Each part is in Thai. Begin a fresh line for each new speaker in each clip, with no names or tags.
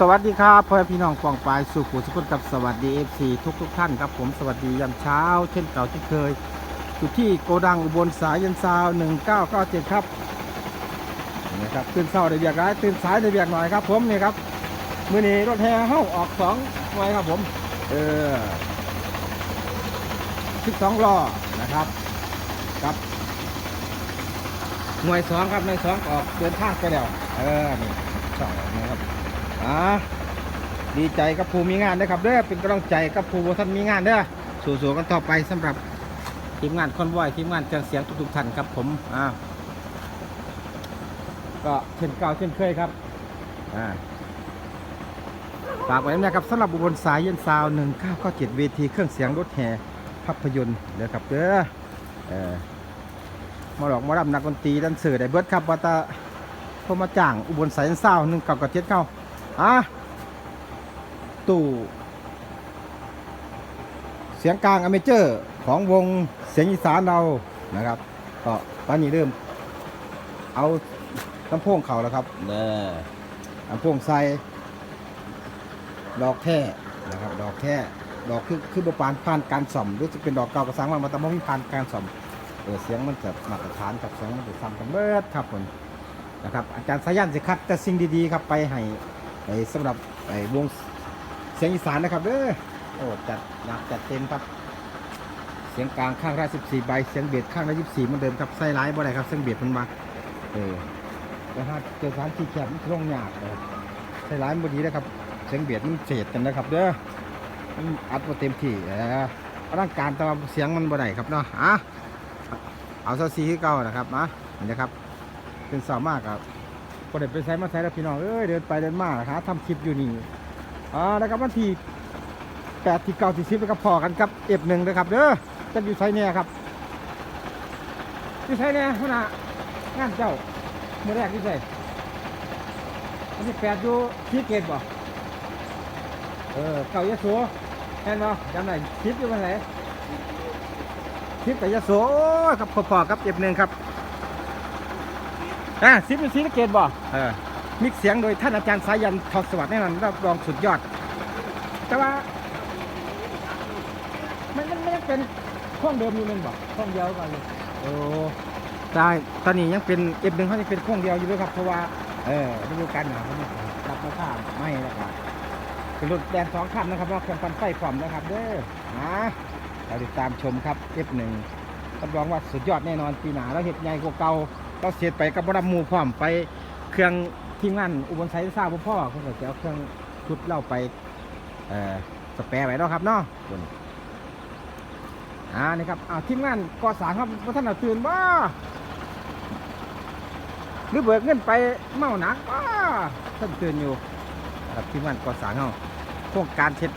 สวัสดีครับพ่อแม่พี่น้องกองปลายสู่ผู้สุขกับสวัสดีเอฟซีทุกทุกท่านครับผมสวัสดียามเช้า เช่นเก่าที่เคยอยู่ที่โกดังอุบลสายยันซาว1997ครับนะครับตื่นเช้าได้เบียกร้ายตื่นสายได้เบียกหน่อยครับ ผมนี่ครับมื่อนี้รถแห่เฮ้าออกสองหน่วยครับผม เออ12ล้อนะครับครับหน่วยสองครับหน่วยสองออกเดินทางไปแล้วเออนี่ อ่าดีใจกับผู้มีงานนะครับเด้อเป็นกำลังใจกับผู้บ่ท่านมีงานเด้อสู้ๆกันต่อไปสำหรับทีมงานคอนวอยทีมงานเครื่องเสียงทุกๆท่านครับผมอ่าก็เช่นเก่าเช่นเคยครับอ่าฝากไว้นะครับสำหรับอุบลสายเย็นซาวหนึ่งเก้าก็เจ็ดเวทีเครื่องเสียงรถแห่ภาพยนตร์เด้อครับเด้อเออมาหลอกมารับนักดนตรีดันเสือได้เบิร์ดครับว่าตาโทรมาจ้างอุบลสายเย็นซาวหนึ่งเก้าก็เจ็ดเก้า อะตู้เสียงกลางอเมเจอร์ของวงเสียงอีสานเรานะครับ ก็ตอนนี้เริ่ม เอาลำโพงเขาแล้วครับเนี่ยลำโพงใส่ดอกแท้นะครับ ดอกแท้ดอกคือคือบปานผ่านการส่อมรู้สึกเป็นดอกเก่ากระสังมันมาแต่ไม่มีผ่านการส่อมเออเสียงมันจะมาตรฐานกับเสียงมันจะซ้ำกันเบิดครับผมนะครับ อาจารย์สายันสิคัดแต่สิ่งดีๆครับไปให้ ไอ้สำหรับไอ้วงเสียงอีสานนะครับเด้อโอ้จัดหนักจัดเต็มครับ เสียงกลางข้างละ14ใบเสียงเบียดข้างละ24เหมือนเดิมครับใส่ร้ายบ่ได้ครับเสียงเบียดมันมาเออแล้วถ้าเจอสารที่แคบมันลงยากนะครับใส่ร้ายบ่ดีนะครับ เสียงเบียดมันเสียดกันนะครับ เด้อมันอัดมาเต็มที่เออร่างการแต่ว่าเสียงมันบ่ได้ครับเนาะอะเอาซะซีคือเก่านะครับอะนี่นะครับเป็นสาวมากครับ ก็เด็ไปใช้มาใช้แล้วพี่น้องเอ้ยเดินไปเดินมาหาทำคลิปอยู่นี่อ่าแล้วก็วันที่แปดที่เก้าที่สิบแล้วก็พอกันกับเอฟหนึ่งนะครับเด้อจะอยู่ไซเนี่ยครับอยู่ไซเนี่ยหัวหน้างานเจ้าเมื่อแรกที่ไซวันที่แปดอยู่ที่เกตบ่เออเก่ายะโสแน่นบ่จำได้คลิปอยู่วันไหนคลิปกับยะโสกับพอๆกับเอฟหนึ่งครับ อะซิปเป็นซีสะเกตบ่เออมิกเสียงโดยท่านอาจารย์สายันทองสวัสดิ์แน่นอนรับรองสุดยอด แต่ว่า มันมันมันยังเป็นข้องเดิมอยู่นึงบ่ข้องเดียวกันอยู่โอ้ได้ตอนนี้ยังเป็นเอฟหนึ่งเขายังเป็นข้องเดียวอยู่ด้วยครับเพราะว่าเออฤดูกาลหนาวเขาเนี่ยรับมาข้ามไม่แล้วครับเป็นรถแดนสองคันนะครับว่าเครื่องปั่นไฟพร้อมนะครับ เด้อนะเราติดตามชมครับ F1 รับรองว่าสุดยอดแน่นอนปีหน้าแล้วเห็ดใหญ่กว่าเก่า เราเสียไปกับบรัมหมูพร้อมไปเครื่องทีมงานอุบลไซต์ทราบพ่อเขาก็จะเอาเครื่องชุดเล่าไปเอ่อสแปรไว้เนาะครับเนาะคุณอ่านี่ครับอ่าทีมงานก่อสร้างครับพระท่านเอาตื่นบ่หรือเบิกเงินไปเมาหนักบ่ท่านตื่นอยู่นะครับทีมงานก่อสร้างเขาโครงการเช็ด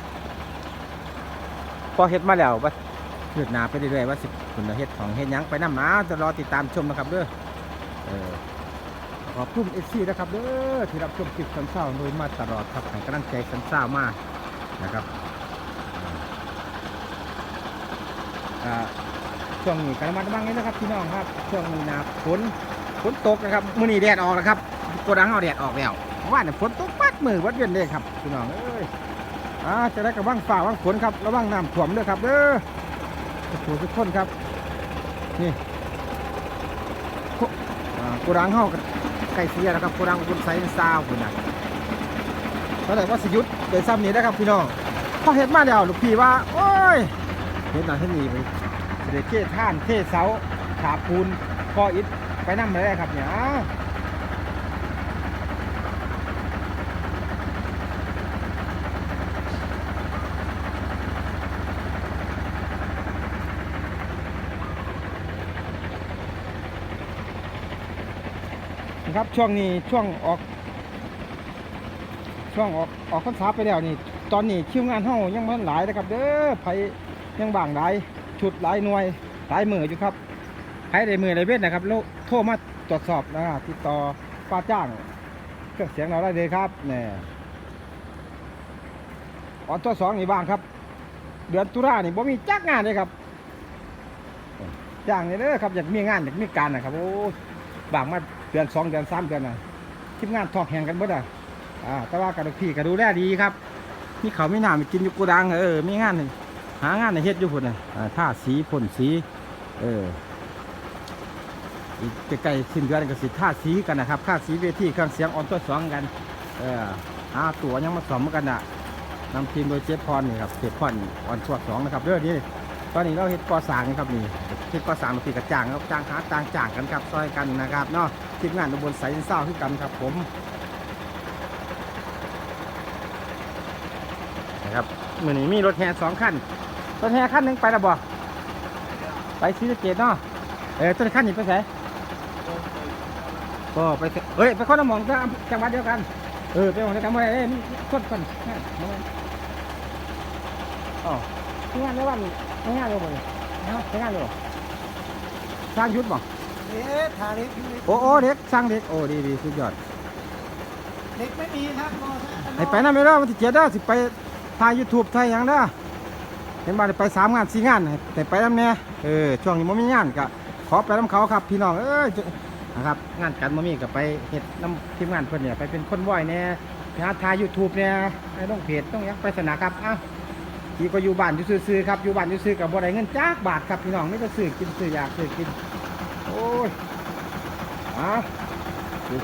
พอเฮ็ดมาแล้วว่าเกิดหนาไปเรื่อยๆว่าสิคุณเฮ็ดของเฮ็ดหยังไปน้ำหมาจะรอติดตามชมนะครับเด้อเออ ขอบคุณเอซี่นะครับเด้อที่รับชมคลิปสันเศร้าโดยมาตลอดครับให้กำลังใจสันเศร้ามากนะครับอ่าช่วงนี้การมัดระวังนี้นะครับพี่น้องครับช่วงนี้นะฝนฝนตกนะครับมื้อนี้แดดออกแล้วครับโกดังเอาแดดออกแล้วเพราะว่าเนี่ยฝนตกปัดมือวัดเวียนเลยครับพี่น้องเอ้ยอ่าจะได้กับว่างฝ่าว่างฝนครับระวังน้ำท่วมด้วยครับเด้อทุกผู้ทุกคนครับนี่ กูรังเฮากับไก่เสียนะครับกูรังคุณไซน์ซาวคุณนะตอนแรกว่าสิยุดเดินซ้ำนี้นะครับพี่น้องพอเห็นมาแล้วลูกพี่ว่า โอ้ยเห็นหนาเห็นนี่ไปเด็จเก้ท่านเทเสาขาบปูนกออิดไปนั่งมาได้ครับเนี่ยอ้าวนะ ครับช่วงนี้ช่วงออก ช่วงออกออกพรรษาไปแล้วนี่ ตอนนี้คิวงานเฮายังมันหลายนะครับ เด้อไผยังบางหลายชุดหลายหน่วยหลายมืออยู่ครับใครได้มือได้เวทนะครับแล้วโทรมาตรวจสอบนะติดต่อป้าจ้างเครื่องเสียงเราได้เลยครับเนี่ยออนตัวสองนี่บ้างครับ เดือนตุลานี่บ่มีจักงานเลยครับจ้างนี่เด้อครับอยากมีงานอยากมีการนะครับโอ้บางมา เดือนสองเดือนสามเดือนน่ะทีมงานทอกแห่งกันเบิดอะอ่าแต่ว่ากับพี่ก็ดูแลดีครับมีเขาวมีน้ำมีกินอยู่กูดังเออมีงานให้หางานในเฮ็ดอยู่พุ่นน่ะอ่าท่าสีพ่นสี เอออีกใกล้ๆสิ้นเดือนก็สิท่าสีกันนะครับท่าสีเวทีเครื่องเสียงออนตัวสองกัน เออหาตัวยังมาสอมกันน่ะนำทีมโดยเจฟพรนี่ครับเจฟพรออนตัวสองนะครับเรื่องนี้ตอนนี้เราเฮ็ดก่อสร้างนี่ครับนี่เฮ็ดก่อสร้างมาปีกระจ่างครับจ้างหาจ้างจ้างกันครับซอยกันนะครับเนาะ ทีมงานตำบลสายเศร้าคือกันครับผมนะครับมือนี้มีรถแห่สองคันรถแห่คันหนึ่งไปและบ่ไปศรีสเกดเนาะเออต้นคันนี้ไปไหนก็ไปเสเฮ้ยไปคนละหมองจะจังหวัดเดียวกัน เออไปมองเดียวกันบ่ได้เอ้ยมันคนคนนั่นอ๋อที่งานได้วันไม่งานเลยบ่เนี่ยเนะไม่งานเลยบ่สร้างชุดบ่
เอ๊ะทาเล็กอยู่
โอ้โอ้เด็กสร้างเด็กโอ้ดีดีสุดยอด
เล็กไม่มีครับมอ
ให้ไปนั่นไม่ได้วันที่เจ็ดเด้อสิไปถ่ายยูทูบถ่ายหยังเด้อเห็นบ่ได้ไปสามงานสี่งานให้แต่ไปน้ำแน่เออช่วงนี้มันมีงานก็ขอไปน้ำเขาครับพี่น้องเอ้ยจะนะครับงานกันมันมีก็ไปเฮ็ดน้ำทีมงานเพิ่นเนี่ยไปเป็นคนว่อยแน่ไปหาถ่ายยูทูบเนี่ยให้ต้องเพจต้องหยังไปสนาครับอ้าว พี่ก็อยู่บ้านอยู่ซื่อๆครับอยู่บ้านอยู่ซื่อกับบ่ได้เงินจักบาทครับพี่น้องไม่ต้องซื้อกินซื้ออยากซื้อกิน โอ้ยอ่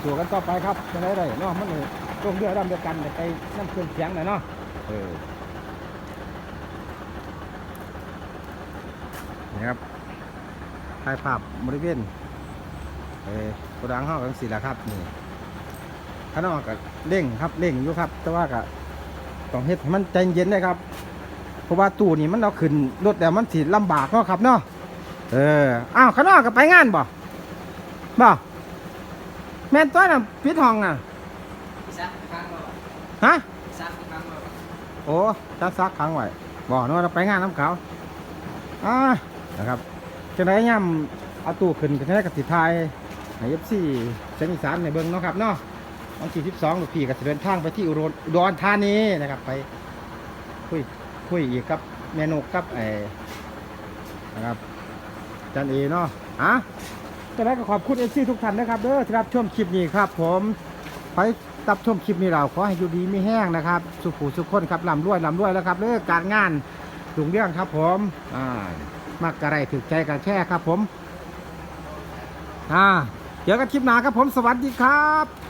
สู้ๆกันต่อไปครับจะได้ได้เนาะมันเลยลงเรือดำเดียวกันไปน้ำเครื่องเสียงหน่อยเนาะเออนะครับถ่ายภาพบริเวณเออโกดังห้องกันสิละครับนี่ข้างนอกก็เร่งครับเร่งอยู่ครับ แต่ว่าก็ต้องเฮ็ดให้มันใจเย็นนะครับ เพราะว่าตู้นี่มันเราขึ้นรถแต่มันสิลำบากเนาะครับเนาะ เอออ้าวข้างนอกก็ไปงานบ่บ่แม่นตัวน่ะปิดห้องน่ะ
ซักครั้งบ่
ฮะ
ซักครั้งบ่
โอ้จัดซักขังไว้บ่เนาะเราไปงานน้ำเขาอ่านะครับจังไดย่ำเอาตู้ขึ้นกันได้กับสิทายให้เอฟซีเชียงอีสานในเบิ้งเนาะครับเนาะวันที่12ลูกพี่ก็จะเดินทางไปที่อุดรอุดรธานีนะครับ ไปคุยคุยอีกกับเมนูกับไอ้นะครับ จันเอเนาะอะจังไดก็ขอบคุณเอซีทุกท่านนะครับเด้อที่รับชมคลิปนี้ครับ ผมไปรับชมคลิปนี้เราขอให้อยู่ดีไม่แห้งนะครับ สุขูสุขคนครับลำรวยลำรวยแล้วครับเรื่องการงานถุงเรื่องครับ ผมอ่ามากกะไรถึกใจกันแช่ครับ ผมอ่าเดี๋ยวกันคลิปหน้าครับผมสวัสดีครับ